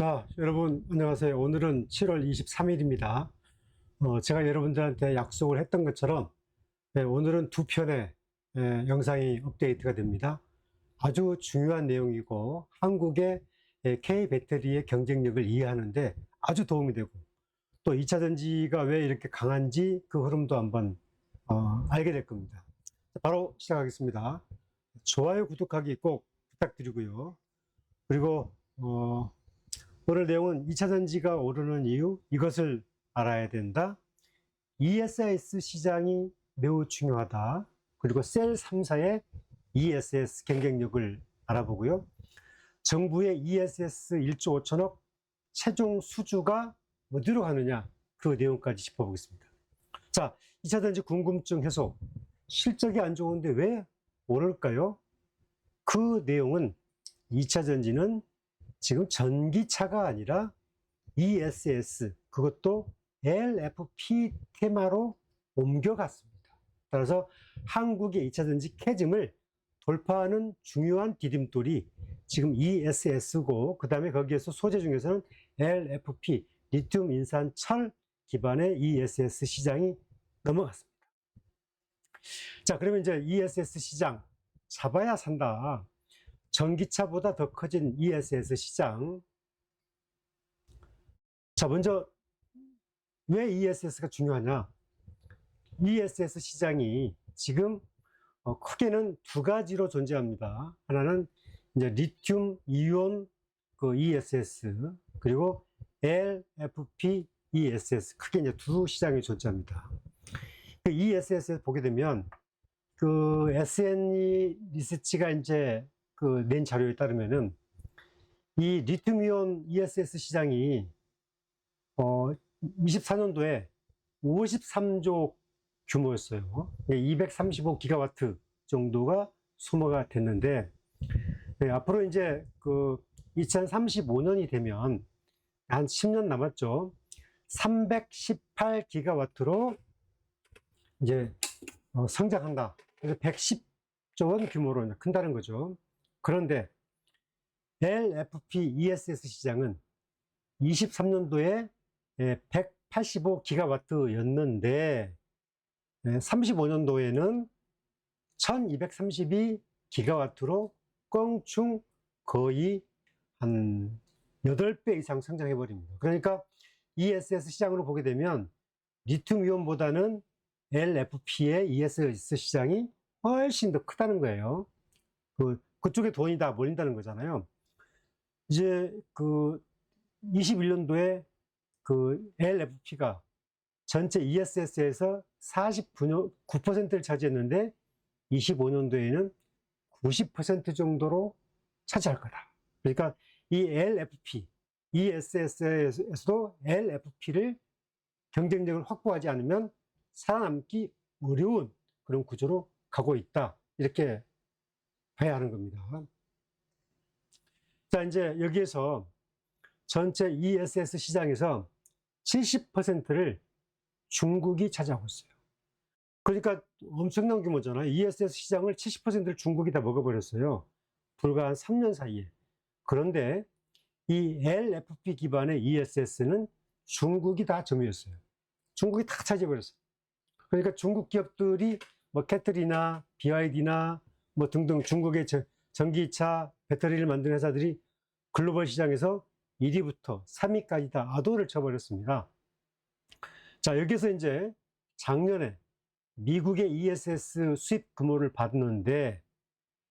자, 여러분 안녕하세요. 오늘은 7월 23일입니다. 어, 제가 여러분들한테 약속을 했던 것처럼 네, 오늘은 두 편의 예, 영상이 업데이트가 됩니다. 아주 중요한 내용이고 한국의 예, K 배터리의 경쟁력을 이해하는데 아주 도움이 되고 또 2차 전지가 왜 이렇게 강한지 그 흐름도 한번 어, 알게 될 겁니다. 바로 시작하겠습니다. 좋아요, 구독하기 꼭 부탁드리고요. 그리고 어, 오늘 내용은 2차 전지가 오르는 이유 이것을 알아야 된다. ESS 시장이 매우 중요하다. 그리고 셀 3사의 ESS 경쟁력을 알아보고요. 정부의 ESS 1조 5천억 최종 수주가 어디로 가느냐 그 내용까지 짚어보겠습니다. 자, 2차 전지 궁금증 해소. 실적이 안 좋은데 왜 오를까요? 그 내용은 2차 전지는 지금 전기차가 아니라 ESS, 그것도 LFP 테마로 옮겨갔습니다. 따라서 한국의 2차 전지 캐즘을 돌파하는 중요한 디딤돌이 지금 ESS고, 그 다음에 거기에서 소재 중에서는 LFP, 리튬 인산 철 기반의 ESS 시장이 넘어갔습니다. 자, 그러면 이제 ESS 시장 잡아야 산다. 전기차보다 더 커진 ESS 시장. 자, 먼저 왜 ESS가 중요하냐? ESS 시장이 지금 어, 크게는 두 가지로 존재합니다. 하나는 이제 리튬 이온 그 ESS 그리고 LFP ESS 크게 이제 두 시장이 존재합니다. 그 ESS에 보게 되면 그 SNE 리서치가 이제 그 낸 자료에 따르면은 이 리튬이온 ESS 시장이 어 24년도에 53조 규모였어요. 235 기가와트 정도가 소모가 됐는데 네, 앞으로 이제 그 2035년이 되면 한 10년 남았죠. 318 기가와트로 이제 어, 성장한다. 그래서 110조 원 규모로 큰다는 거죠. 그런데 LFP ESS 시장은 23년도에 185 기가와트였는데 35년도에는 1232 기가와트로 껑충 거의 한 8배 이상 성장해 버립니다. 그러니까 ESS 시장으로 보게 되면 리튬 이온보다는 LFP의 ESS 시장이 훨씬 더 크다는 거예요. 그, 그쪽에 돈이 다 몰린다는 거잖아요. 이제 그 21년도에 그 LFP가 전체 ESS에서 49%를 차지했는데 25년도에는 90% 정도로 차지할 거다. 그러니까 이 LFP, ESS에서도 LFP를 경쟁력을 확보하지 않으면 살아남기 어려운 그런 구조로 가고 있다. 이렇게 봐야 하는 겁니다. 자, 이제 여기에서 전체 ESS 시장에서 70%를 중국이 차지하고 있어요. 그러니까 엄청난 규모잖아요. ESS 시장을 70%를 중국이 다 먹어버렸어요. 불과 한 3년 사이에. 그런데 이 LFP 기반의 ESS는 중국이 다 점유했어요. 중국이 다 차지해버렸어요. 그러니까 중국 기업들이 뭐 캐틀이나 BYD나 뭐 등등 중국의 저- 전기차 배터리를 만드는 회사들이 글로벌 시장에서 1위부터 3위까지 다 아도를 쳐버렸습니다. 자, 여기서 이제 작년에 미국의 ESS 수입 규모를 봤는데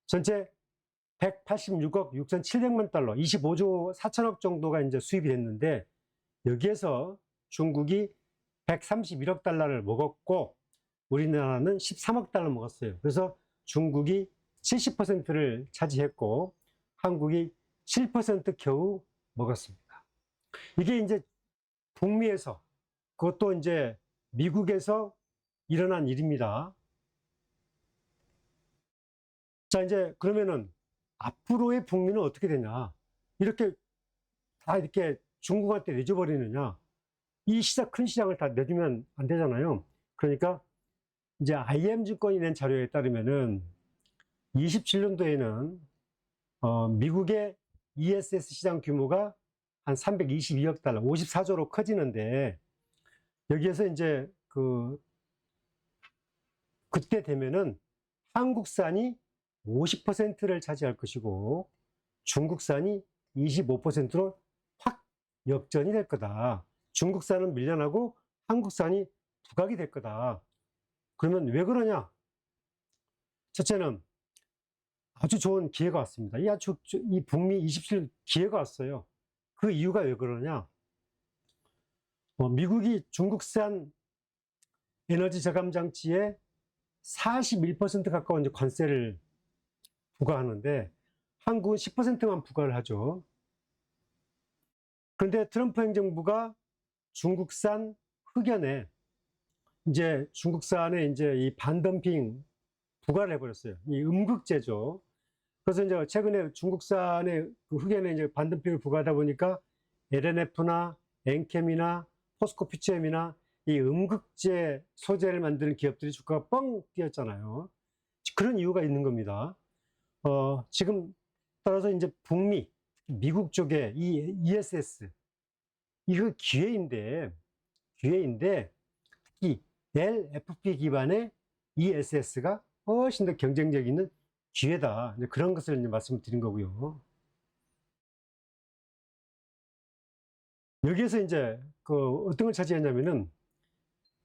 전체 186억 6,700만 달러, 25조 4천억 정도가 이제 수입이 됐는데 여기에서 중국이 131억 달러를 먹었고 우리나라는 13억 달러 먹었어요. 그래서 중국이 70%를 차지했고 한국이 7% 겨우 먹었습니다. 이게 이제 북미에서 그것도 이제 미국에서 일어난 일입니다. 자, 이제 그러면은 앞으로의 북미는 어떻게 되냐? 이렇게 다 이렇게 중국한테 내줘버리느냐? 이 시장, 큰 시장을 다 내주면 안 되잖아요. 그러니까 이제 IM증권이 낸 자료에 따르면은 27년도에는 어, 미국의 ESS 시장 규모가 한 322억 달러, 54조로 커지는데 여기에서 이제 그 그때 되면은 한국산이 50%를 차지할 것이고 중국산이 25%로 확 역전이 될 거다. 중국산은 밀려나고 한국산이 부각이 될 거다. 그러면 왜 그러냐? 첫째는 아주 좋은 기회가 왔습니다. 이 아주 이 북미 27 기회가 왔어요. 그 이유가 왜 그러냐? 어, 미국이 중국산 에너지 저감 장치에 41% 가까운 관세를 부과하는데 한국은 10%만 부과를 하죠. 그런데 트럼프 행정부가 중국산 흑연에 이제 중국산에 이제 이 반덤핑 부과를 해버렸어요. 이 음극제죠. 그래서 이제 최근에 중국산의 그 흑연에 이제 반덤핑을 부과하다 보니까 LNF나 엔캠이나 포스코 피치엠이나 이 음극제 소재를 만드는 기업들이 주가가 뻥 뛰었잖아요. 그런 이유가 있는 겁니다. 어, 지금 따라서 이제 북미, 미국 쪽에 이 ESS, 이거 기회인데, 기회인데, 특히 LFP 기반의 ESS가 훨씬 더 경쟁력 있는 기회다. 이제 그런 것을 말씀드린 거고요. 여기에서 이제 그 어떤 걸 차지했냐면은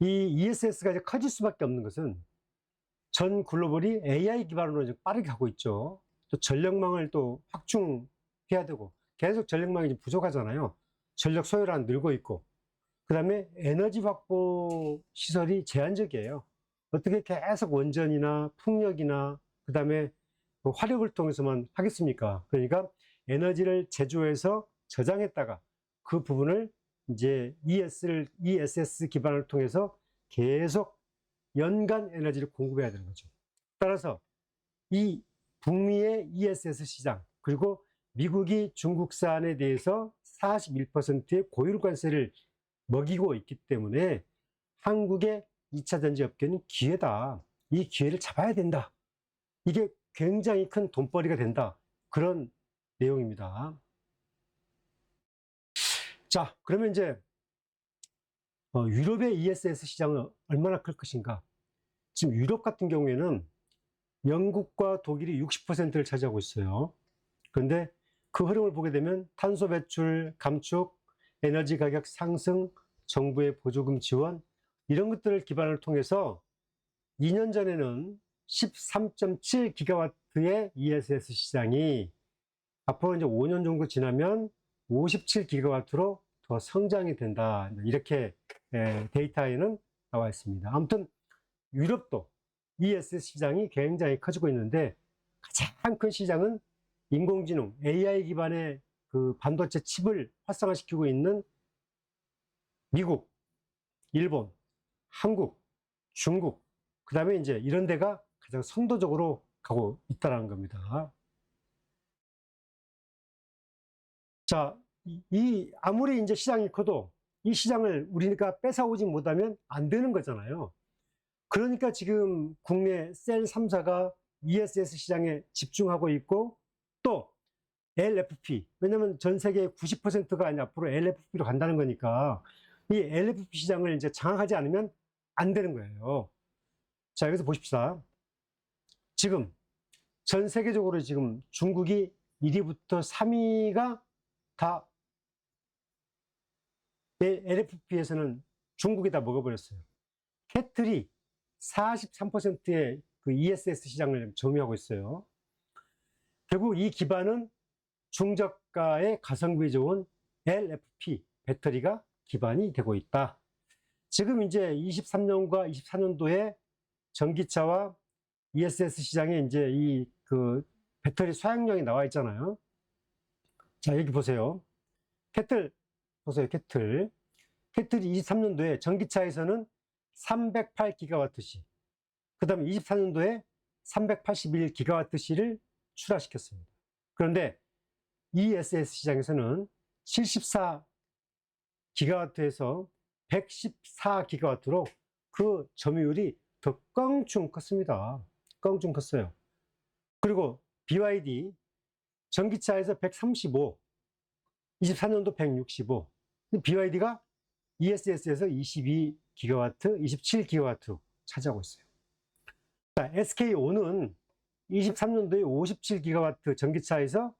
이 ESS가 이제 커질 수밖에 없는 것은 전 글로벌이 AI 기반으로 이제 빠르게 가고 있죠. 또 전력망을 또 확충해야 되고 계속 전력망이 이제 부족하잖아요. 전력 소요량 늘고 있고 그 다음에 에너지 확보 시설이 제한적이에요. 어떻게 계속 원전이나 풍력이나 그 다음에 화력을 통해서만 하겠습니까? 그러니까 에너지를 제조해서 저장했다가 그 부분을 이제 ES를, ESS 기반을 통해서 계속 연간 에너지를 공급해야 되는 거죠. 따라서 이 북미의 ESS 시장 그리고 미국이 중국산에 대해서 41%의 고율 관세를 먹이고 있기 때문에 한국의 2차 전지 업계는 기회다. 이 기회를 잡아야 된다. 이게 굉장히 큰 돈벌이가 된다. 그런 내용입니다. 자, 그러면 이제 어, 유럽의 ESS 시장은 얼마나 클 것인가? 지금 유럽 같은 경우에는 영국과 독일이 60%를 차지하고 있어요. 그런데 그 흐름을 보게 되면 탄소 배출 감축, 에너지 가격 상승, 정부의 보조금 지원 이런 것들을 기반을 통해서 2년 전에는 13.7 기가와트의 ESS 시장이 앞으로 이제 5년 정도 지나면 57 기가와트로 더 성장이 된다. 이렇게 예, 데이터에는 나와 있습니다. 아무튼 유럽도 ESS 시장이 굉장히 커지고 있는데 가장 큰 시장은 인공지능 AI 기반의 그 반도체 칩을 활성화시키고 있는 미국, 일본, 한국, 중국, 그 다음에 이제 이런 데가 가장 선도적으로 가고 있다는 겁니다. 자, 이, 이 아무리 이제 시장이 커도 이 시장을 우리가 뺏어오지 못하면 안 되는 거잖아요. 그러니까 지금 국내 셀 3사가 ESS 시장에 집중하고 있고 또 LFP 왜냐면 전 세계 90%가 아니 앞으로 LFP로 간다는 거니까 이 LFP 시장을 이제 장악하지 않으면 안 되는 거예요. 자 여기서 보십시다. 지금 전 세계적으로 지금 중국이 1위부터 3위가 다 LFP에서는 중국이 다 먹어버렸어요. 캐틀이 43%의 그 ESS 시장을 점유하고 있어요. 결국 이 기반은 중저가의 가성비 좋은 LFP 배터리가 기반이 되고 있다. 지금 이제 23년과 24년도에 전기차와 ESS 시장에 이제 이 그 배터리 소양량이 나와 있잖아요. 자, 여기 보세요. 캐틀, 보세요, 캐틀. 캐틀이 23년도에 전기차에서는 308기가와트시, 그 다음에 24년도에 381기가와트시를 출하시켰습니다. 그런데 ESS 시장에서는 74기가와트에서 114기가와트로 그 점유율이 더 껑충 컸습니다. 껑충 컸어요. 그리고 BYD 전기차에서 135, 24년도 165. BYD가 ESS에서 22기가와트, 27기가와트로 차지하고 있어요. 자, SKO는 23년도에 57기가와트 전기차에서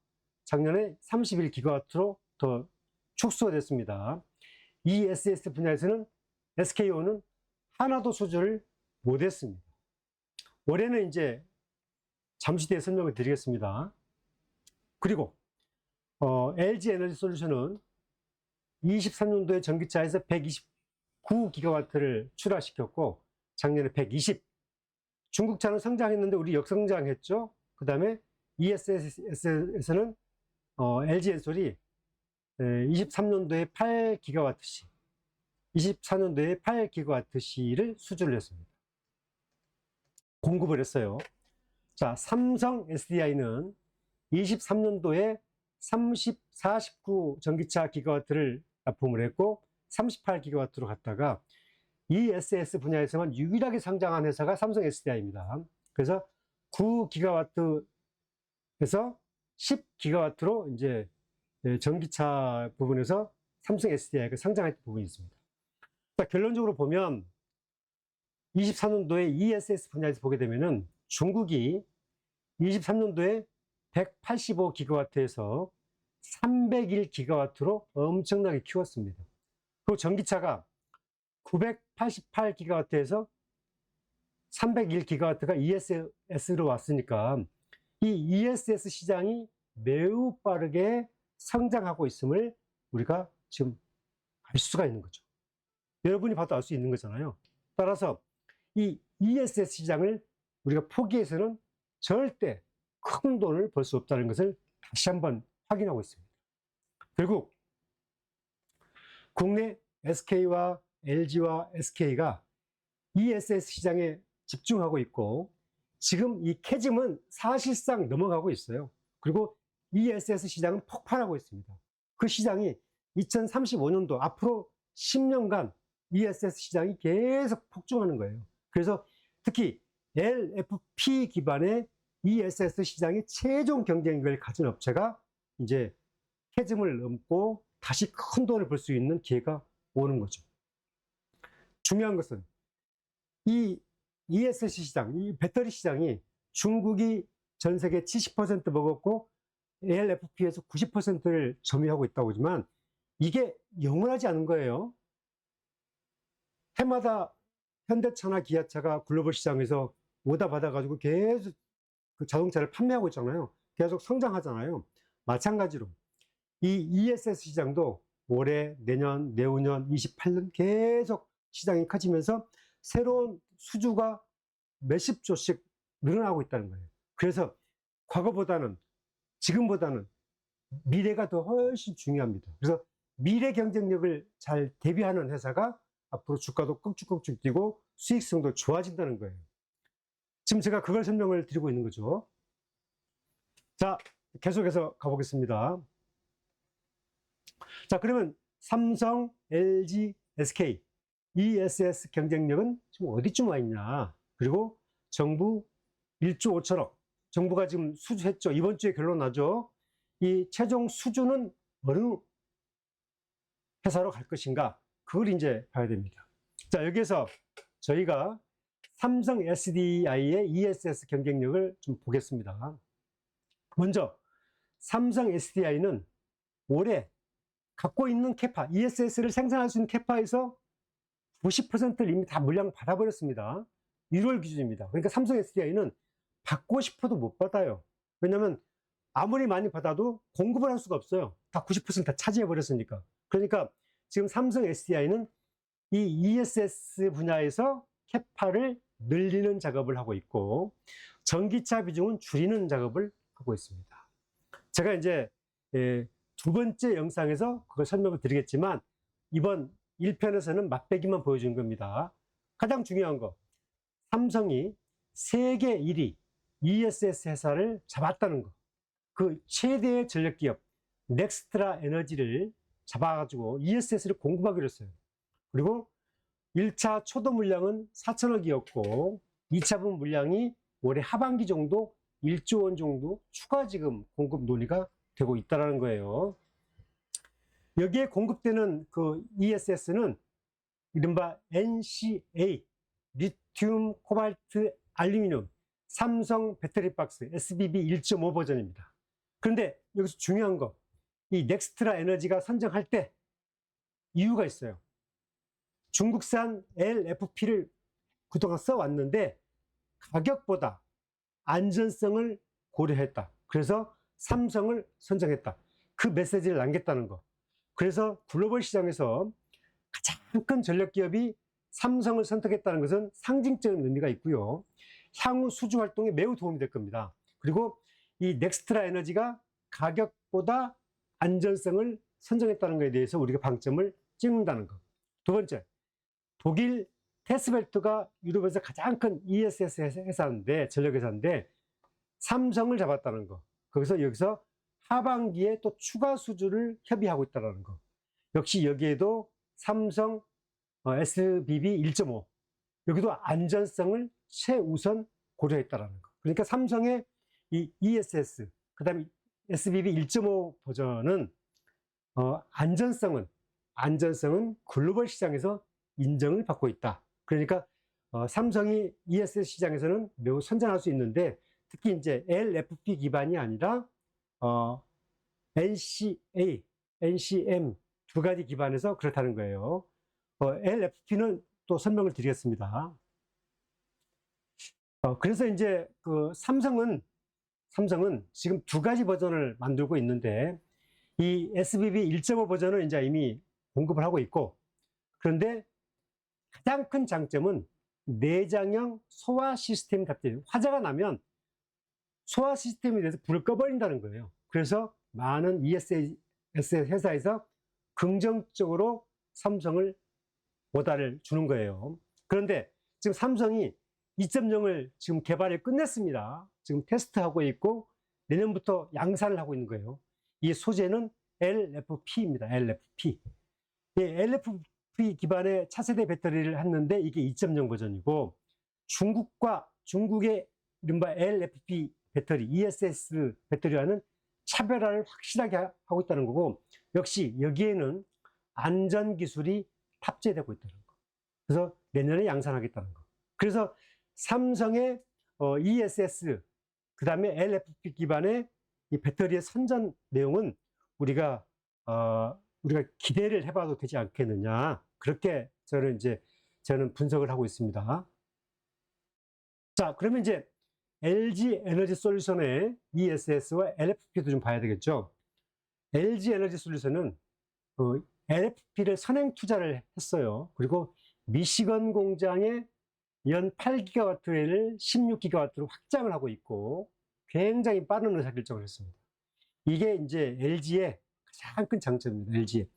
작년에 31기가와트로 더 축소가 됐습니다. ESS 분야에서는 SKO는 하나도 수주를 못했습니다. 올해는 이제 잠시 뒤에 설명을 드리겠습니다. 그리고 어, LG 에너지 솔루션은 23년도에 전기차에서 129기가와트를 출하시켰고 작년에 120. 중국차는 성장했는데 우리 역성장했죠. 그 다음에 ESS에서는 어, LG 엔솔이 23년도에 8기가와트시, 24년도에 8기가와트시를 수주를 했습니다. 공급을 했어요. 자, 삼성 SDI는 23년도에 30, 49 전기차 기가와트를 납품을 했고 38 기가와트로 갔다가 ESS 분야에서만 유일하게 상장한 회사가 삼성 SDI입니다. 그래서 9 기가와트에서 10 기가와트로 이제 예, 전기차 부분에서 삼성 SDI가 상장했던 부분이 있습니다. 자, 결론적으로 보면 24년도에 ESS 분야에서 보게 되면은 중국이 23년도에 185기가와트에서 301기가와트로 엄청나게 키웠습니다. 그리고 전기차가 988기가와트에서 301기가와트가 ESS로 왔으니까 이 ESS 시장이 매우 빠르게 성장하고 있음을 우리가 지금 알 수가 있는 거죠. 여러분이 봐도 알 수 있는 거잖아요. 따라서 이 ESS 시장을 우리가 포기해서는 절대 큰 돈을 벌 수 없다는 것을 다시 한번 확인하고 있습니다. 결국 국내 SK와 LG와 SK가 ESS 시장에 집중하고 있고 지금 이 캐즘은 사실상 넘어가고 있어요. 그리고 ESS 시장은 폭발하고 있습니다. 그 시장이 2035년도 앞으로 10년간 ESS 시장이 계속 폭증하는 거예요. 그래서 특히 LFP 기반의 ESS 시장의 최종 경쟁력을 가진 업체가 이제 캐즘을 넘고 다시 큰 돈을 벌 수 있는 기회가 오는 거죠. 중요한 것은 이 ESS 시장, 이 배터리 시장이 중국이 전 세계 70% 먹었고 ALFP에서 90%를 점유하고 있다고 하지만 이게 영원하지 않은 거예요. 해마다 현대차나 기아차가 글로벌 시장에서 오다 받아가지고 계속 그 자동차를 판매하고 있잖아요. 계속 성장하잖아요. 마찬가지로 이 ESS 시장도 올해, 내년, 내후년, 28년 계속 시장이 커지면서 새로운 수주가 몇십 조씩 늘어나고 있다는 거예요. 그래서 과거보다는 지금보다는 미래가 더 훨씬 중요합니다. 그래서 미래 경쟁력을 잘 대비하는 회사가 앞으로 주가도 껑쭉껑쭉 뛰고 수익성도 좋아진다는 거예요. 지금 제가 그걸 설명을 드리고 있는 거죠. 자, 계속해서 가보겠습니다. 자, 그러면 삼성, LG, SK, ESS 경쟁력은 지금 어디쯤 와 있냐? 그리고 정부 1조 5천억. 정부가 지금 수주했죠. 이번 주에 결론 나죠. 이 최종 수주는 어느 회사로 갈 것인가? 그걸 이제 봐야 됩니다. 자, 여기에서 저희가 삼성 SDI의 ESS 경쟁력을 좀 보겠습니다. 먼저, 삼성 SDI는 올해 갖고 있는 캐파, ESS를 생산할 수 있는 캐파에서 90%를 이미 다 물량 받아버렸습니다. 1월 기준입니다. 그러니까 삼성 SDI는 받고 싶어도 못 받아요. 왜냐면 아무리 많이 받아도 공급을 할 수가 없어요. 다 90%다 차지해버렸으니까. 그러니까 지금 삼성 SDI는 이 ESS 분야에서 캐파를 늘리는 작업을 하고 있고 전기차 비중은 줄이는 작업을 하고 있습니다. 제가 이제 예, 두 번째 영상에서 그걸 설명을 드리겠지만 이번 1편에서는 맛배기만 보여준 겁니다. 가장 중요한 거 삼성이 세계 1위 ESS 회사를 잡았다는 거. 그 최대의 전력 기업 넥스트라 에너지를 잡아가지고 ESS를 공급하기로 했어요. 그리고 1차 초도 물량은 4천억이었고 2차 분 물량이 올해 하반기 정도 1조 원 정도 추가 지금 공급 논의가 되고 있다는 거예요. 여기에 공급되는 그 ESS는 이른바 NCA, 리튬 코발트 알루미늄, 삼성 배터리 박스 SBB 1.5 버전입니다. 그런데 여기서 중요한 거, 이 넥스트라 에너지가 선정할 때 이유가 있어요. 중국산 LFP를 그동안 써왔는데 가격보다 안전성을 고려했다. 그래서 삼성을 선정했다. 그 메시지를 남겼다는 거. 그래서 글로벌 시장에서 가장 큰 전력 기업이 삼성을 선택했다는 것은 상징적인 의미가 있고요. 향후 수주 활동에 매우 도움이 될 겁니다. 그리고 이 넥스트라 에너지가 가격보다 안전성을 선정했다는 것에 대해서 우리가 방점을 찍는다는 것. 두 번째, 독일 테스벨트가 유럽에서 가장 큰 ESS 회사인데, 전력 회사인데, 삼성을 잡았다는 거. 거기서 여기서 하반기에 또 추가 수주를 협의하고 있다는 거. 역시 여기에도 삼성 어, SBB 1.5 여기도 안전성을 최우선 고려했다라는 거. 그러니까 삼성의 이 ESS 그 다음에 SBB 1.5 버전은 어, 안전성은 안전성은 글로벌 시장에서 인정을 받고 있다. 그러니까 어, 삼성이 ESS 시장에서는 매우 선전할 수 있는데 특히 이제 LFP 기반이 아니라 어, NCA, NCM 두 가지 기반에서 그렇다는 거예요. 어, LFP는 또 설명을 드리겠습니다. 어, 그래서 이제 그 삼성은 삼성은 지금 두 가지 버전을 만들고 있는데 이 SBB 1.5 버전은 이제 이미 공급을 하고 있고 그런데 가장 큰 장점은 내장형 소화 시스템 탑재. 화재가 나면 소화 시스템에 대해서 불을 꺼버린다는 거예요. 그래서 많은 ESS 회사에서 긍정적으로 삼성을 오다를 주는 거예요. 그런데 지금 삼성이 2.0을 지금 개발을 끝냈습니다. 지금 테스트하고 있고 내년부터 양산을 하고 있는 거예요. 이 소재는 LFP입니다. LFP. 이 LFP 기반의 차세대 배터리를 했는데 이게 2.0 버전이고 중국과 중국의 이른바 LFP 배터리, ESS 배터리와는 차별화를 확실하게 하고 있다는 거고 역시 여기에는 안전 기술이 탑재되고 있다는 거. 그래서 내년에 양산하겠다는 거. 그래서 삼성의 어, ESS 그 다음에 LFP 기반의 이 배터리의 선전 내용은 우리가 어, 우리가 기대를 해봐도 되지 않겠느냐 그렇게 저는 이제 저는 분석을 하고 있습니다. 자 그러면 이제 LG 에너지 솔루션의 ESS와 LFP도 좀 봐야 되겠죠. LG 에너지 솔루션은 어, LFP를 선행 투자를 했어요. 그리고 미시건 공장에 연 8기가와트를 16기가와트로 확장을 하고 있고 굉장히 빠른 의사결정을 했습니다. 이게 이제 LG의 가장 큰 장점입니다. LG의.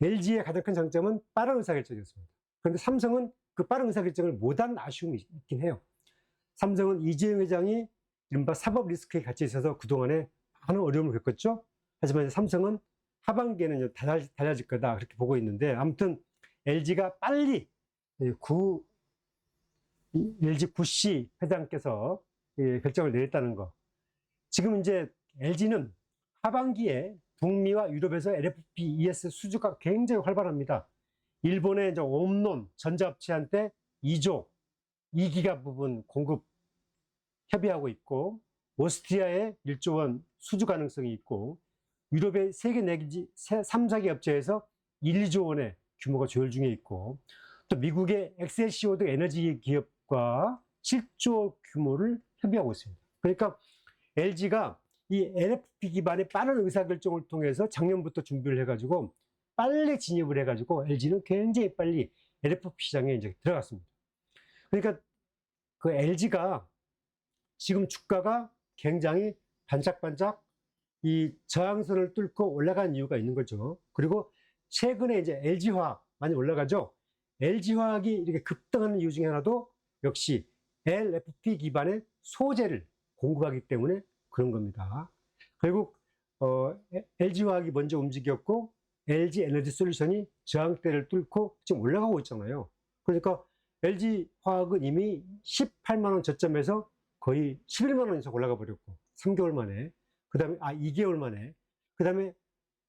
LG의 가장 큰 장점은 빠른 의사결정이었습니다. 그런데 삼성은 그 빠른 의사결정을 못한 아쉬움이 있긴 해요. 삼성은 이재용 회장이 이른바 사법 리스크에 갇혀 있어서 그동안에 많은 어려움을 겪었죠. 하지만 삼성은 하반기에는 달라질, 거다 그렇게 보고 있는데 아무튼 LG가 빨리 구 LG 구씨 회장께서 예, 결정을 내렸다는 거. 지금 이제 LG는 하반기에 북미와 유럽에서 LFP ES 수주가 굉장히 활발합니다. 일본의 이제 옴논 전자업체한테 2조 2기가 부분 공급 협의하고 있고 오스트리아에 1조 원 수주 가능성이 있고 유럽의 세계 내지 3, 4개 업체에서 1, 2조 원의 규모가 조율 중에 있고 또 미국의 엑셀시오 등 에너지 기업과 7조 규모를 협의하고 있습니다. 그러니까 LG가 이 LFP 기반의 빠른 의사결정을 통해서 작년부터 준비를 해가지고 빨리 진입을 해가지고 LG는 굉장히 빨리 LFP 시장에 이제 들어갔습니다. 그러니까 그 LG가 지금 주가가 굉장히 반짝반짝 이 저항선을 뚫고 올라간 이유가 있는 거죠. 그리고 최근에 이제 LG화학 많이 올라가죠. LG화학이 이렇게 급등하는 이유 중에 하나도 역시 LFP 기반의 소재를 공급하기 때문에 그런 겁니다. 결국 어, LG화학이 먼저 움직였고 LG 에너지 솔루션이 저항대를 뚫고 지금 올라가고 있잖아요. 그러니까 LG화학은 이미 18만 원 저점에서 거의 11만 원 이상 올라가 버렸고 3개월 만에 그 다음에 아 2개월 만에 그 다음에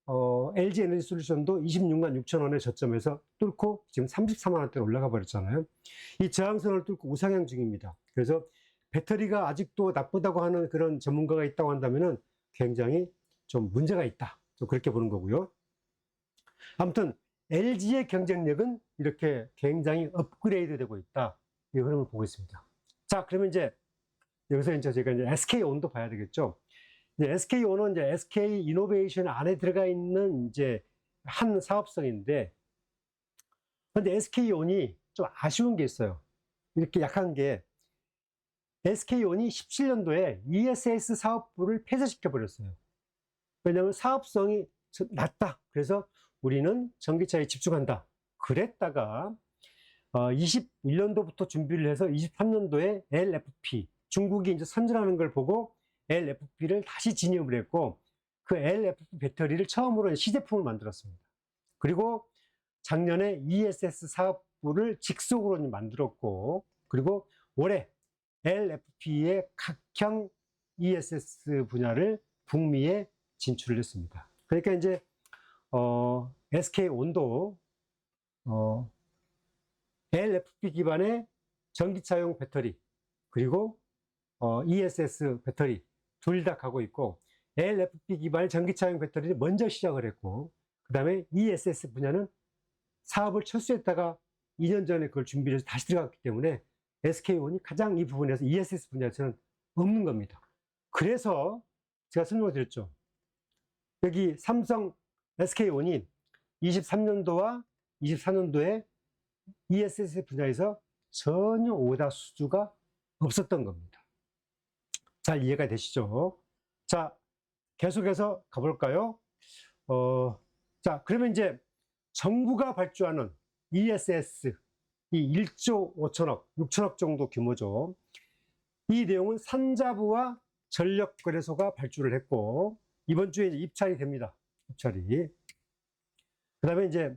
어, LG 에너지 솔루션도 26만 6천 원의 저점에서 뚫고 지금 34만 원대로 올라가 버렸잖아요. 이 저항선을 뚫고 우상향 중입니다. 그래서 배터리가 아직도 나쁘다고 하는 그런 전문가가 있다고 한다면은 굉장히 좀 문제가 있다. 좀 그렇게 보는 거고요. 아무튼 LG의 경쟁력은 이렇게 굉장히 업그레이드 되고 있다. 이 흐름을 보고 있습니다. 자, 그러면 이제 여기서 이제 제가 이제 SK 온도 봐야 되겠죠. 이제 SK 온은 이제 SK 이노베이션 안에 들어가 있는 이제 한 사업성인데, 근데 SK 온이 좀 아쉬운 게 있어요. 이렇게 약한 게 SK 온이 17년도에 ESS 사업부를 폐쇄시켜 버렸어요. 왜냐하면 사업성이 저- 낮다. 그래서 우리는 전기차에 집중한다. 그랬다가 어, 21년도부터 준비를 해서 23년도에 LFP 중국이 이제 선전하는 걸 보고 LFP를 다시 진입을 했고 그 LFP 배터리를 처음으로 시제품을 만들었습니다. 그리고 작년에 ESS 사업부를 직속으로 만들었고 그리고 올해 LFP의 각형 ESS 분야를 북미에 진출을 했습니다. 그러니까 이제 어, SK 온도 어, LFP 기반의 전기차용 배터리 그리고 어, ESS 배터리 둘 다 가고 있고 LFP 기반의 전기차용 배터리를 먼저 시작을 했고 그 다음에 ESS 분야는 사업을 철수했다가 2년 전에 그걸 준비를 해서 다시 들어갔기 때문에 SK온이 가장 이 부분에서 ESS 분야에서는 없는 겁니다. 그래서 제가 설명을 드렸죠. 여기 삼성 SK온이 23년도와 24년도에 ESS 분야에서 전혀 오다 수주가 없었던 겁니다. 잘 이해가 되시죠? 자, 계속해서 가볼까요? 어, 자, 그러면 이제 정부가 발주하는 ESS, 이 1조 5천억, 6천억 정도 규모죠. 이 내용은 산자부와 전력거래소가 발주를 했고, 이번 주에 이제 입찰이 됩니다. 입찰이. 그 다음에 이제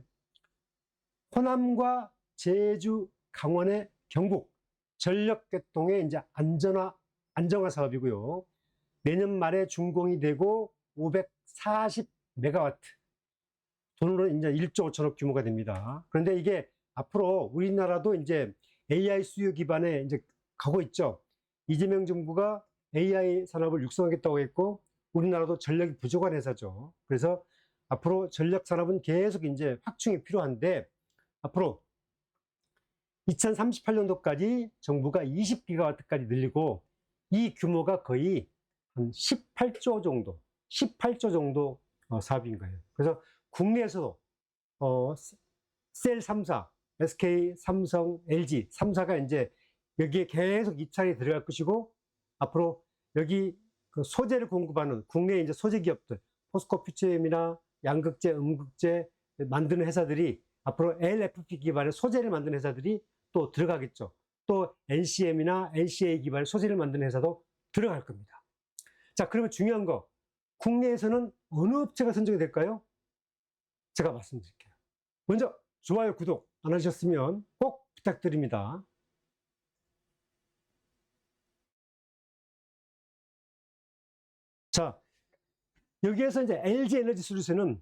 호남과 제주, 강원의 경북 전력계통의 이제 안전화, 안정화 사업이고요. 내년 말에 준공이 되고 540 메가와트. 돈으로 이제 1조 5천억 규모가 됩니다. 그런데 이게 앞으로 우리나라도 이제 AI 수요 기반에 이제 가고 있죠. 이재명 정부가 AI 산업을 육성하겠다고 했고, 우리나라도 전력이 부족한 회사죠. 그래서 앞으로 전력 산업은 계속 이제 확충이 필요한데, 앞으로 2038년도까지 정부가 20기가와트까지 늘리고 이 규모가 거의 한 18조 정도, 18조 정도 어, 사업인 거예요. 그래서 국내에서도 어, 셀 3사, SK, 삼성, LG 3사가 이제 여기에 계속 입찰이 들어갈 것이고 앞으로 여기 그 소재를 공급하는 국내 이제 소재 기업들, 포스코 퓨처엠이나 양극재, 음극재 만드는 회사들이 앞으로 LFP 기반의 소재를 만드는 회사들이 또 들어가겠죠. 또 NCM이나 NCA 기반의 소재를 만드는 회사도 들어갈 겁니다. 자, 그러면 중요한 거. 국내에서는 어느 업체가 선정이 될까요? 제가 말씀드릴게요. 먼저 좋아요, 구독 안 하셨으면 꼭 부탁드립니다. 자, 여기에서 이제 LG 에너지 솔루션은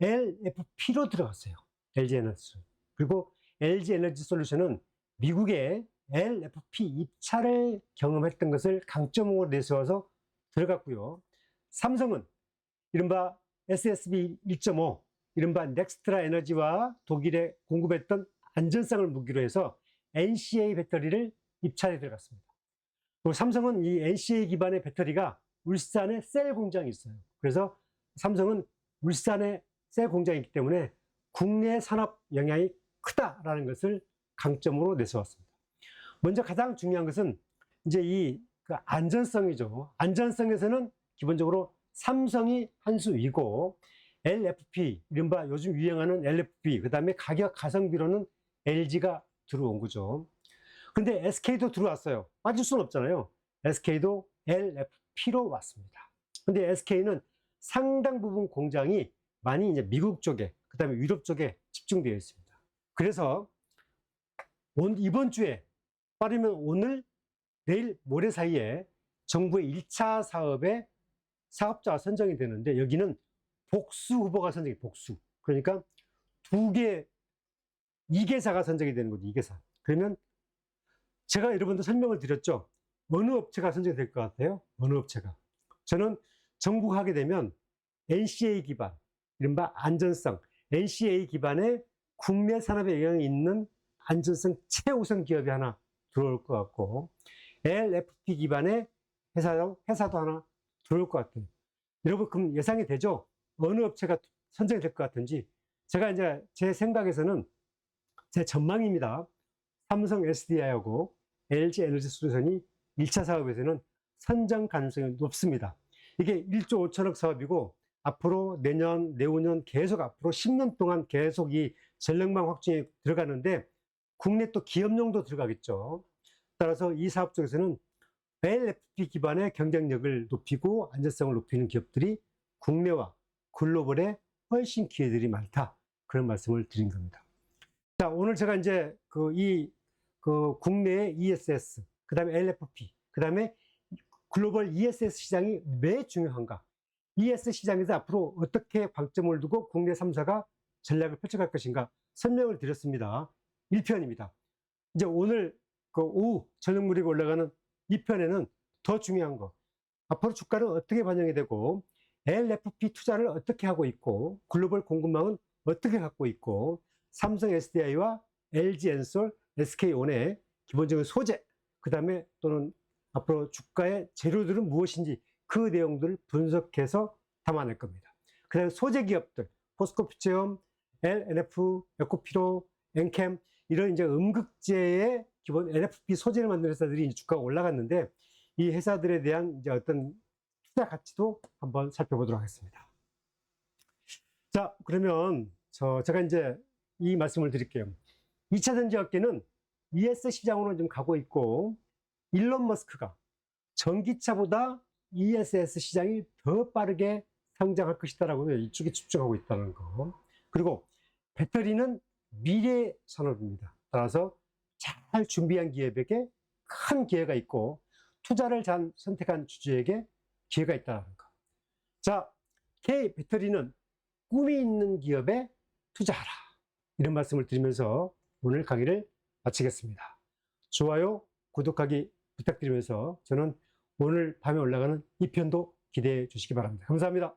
LFP로 들어갔어요. LG 에너지. 그리고 LG 에너지 솔루션은 미국의 LFP 입찰을 경험했던 것을 강점으로 내세워서 들어갔고요. 삼성은 이른바 SSB 1.5, 이른바 넥스트라 에너지와 독일에 공급했던 안전성을 무기로 해서 NCA 배터리를 입찰에 들어갔습니다. 그리고 삼성은 이 NCA 기반의 배터리가 울산에 셀 공장이 있어요. 그래서 삼성은 울산에 셀 공장이 있기 때문에 국내 산업 영향이 크다라는 것을 강점으로 내세웠습니다. 먼저 가장 중요한 것은 이제 이그 안전성이죠. 안전성에서는 기본적으로 삼성이 한수 위고 LFP, 이른바 요즘 유행하는 LFP, 그 다음에 가격 가성비로는 LG가 들어온 거죠. 근데 SK도 들어왔어요. 빠질 수는 없잖아요. SK도 LFP로 왔습니다. 근데 SK는 상당 부분 공장이 많이 이제 미국 쪽에, 그 다음에 유럽 쪽에 집중되어 있습니다. 그래서 온- 이번 주에 빠르면 오늘, 내일, 모레 사이에 정부의 1차 사업에 사업자가 선정이 되는데 여기는 복수 후보가 선정이 복수. 그러니까 두 개, 이개사가 선정이 되는 거죠. 이개사. 그러면 제가 여러분들 설명을 드렸죠. 어느 업체가 선정이 될 것 같아요? 어느 업체가? 저는 전국 하게 되면 NCA 기반, 이른바 안전성, NCA 기반의 국내 산업에 영향이 있는 안전성 최우선 기업이 하나 들어올 것 같고, LFP 기반의 회사도, 회사도 하나 들어올 것 같아요. 여러분, 그럼 예상이 되죠? 어느 업체가 선정이 될 것 같은지. 제가 이제 제 생각에서는 제 전망입니다. 삼성 SDI하고 LG 에너지 솔루션이 1차 사업에서는 선정 가능성이 높습니다. 이게 1조 5천억 사업이고 앞으로 내년, 내후년 계속 앞으로 10년 동안 계속 이 전력망 확충에 들어가는데 국내 또 기업용도 들어가겠죠. 따라서 이 사업 쪽에서는 LFP 기반의 경쟁력을 높이고 안전성을 높이는 기업들이 국내와 글로벌에 훨씬 기회들이 많다. 그런 말씀을 드린 겁니다. 자, 오늘 제가 이제 그 이 그 국내의 ESS, 그 다음에 LFP, 그 다음에 글로벌 ESS 시장이 왜 중요한가? ESS 시장에서 앞으로 어떻게 방점을 두고 국내 3사가 전략을 펼쳐갈 것인가 설명을 드렸습니다. 1편입니다. 이제 오늘 그 오후 저녁 무렵에 올라가는 2편에는 더 중요한 거. 앞으로 주가는 어떻게 반영이 되고 LFP 투자를 어떻게 하고 있고 글로벌 공급망은 어떻게 갖고 있고 삼성 SDI와 LG 엔솔, SK온의 기본적인 소재, 그 다음에 또는 앞으로 주가의 재료들은 무엇인지 그 내용들을 분석해서 담아낼 겁니다. 그 다음에 소재 기업들, 포스코피체험, LNF, 에코피로, 엔캠 이런 이제 음극재의 기본 NFP 소재를 만드는 회사들이 주가가 올라갔는데 이 회사들에 대한 이제 어떤 투자 가치도 한번 살펴보도록 하겠습니다. 자, 그러면 저 제가 이제 이 말씀을 드릴게요. 2차 전지 업계는 ES 시장으로 좀 가고 있고 일론 머스크가 전기차보다 ESS 시장이 더 빠르게 성장할 것이다라고 이쪽에 집중하고 있다는 거. 그리고 배터리는 미래 산업입니다. 따라서 잘 준비한 기업에게 큰 기회가 있고 투자를 잘 선택한 주주에게 기회가 있다는 거. 자, K 배터리는 꿈이 있는 기업에 투자하라. 이런 말씀을 드리면서 오늘 강의를 마치겠습니다. 좋아요, 구독하기 부탁드리면서 저는 오늘 밤에 올라가는 이 편도 기대해 주시기 바랍니다. 감사합니다.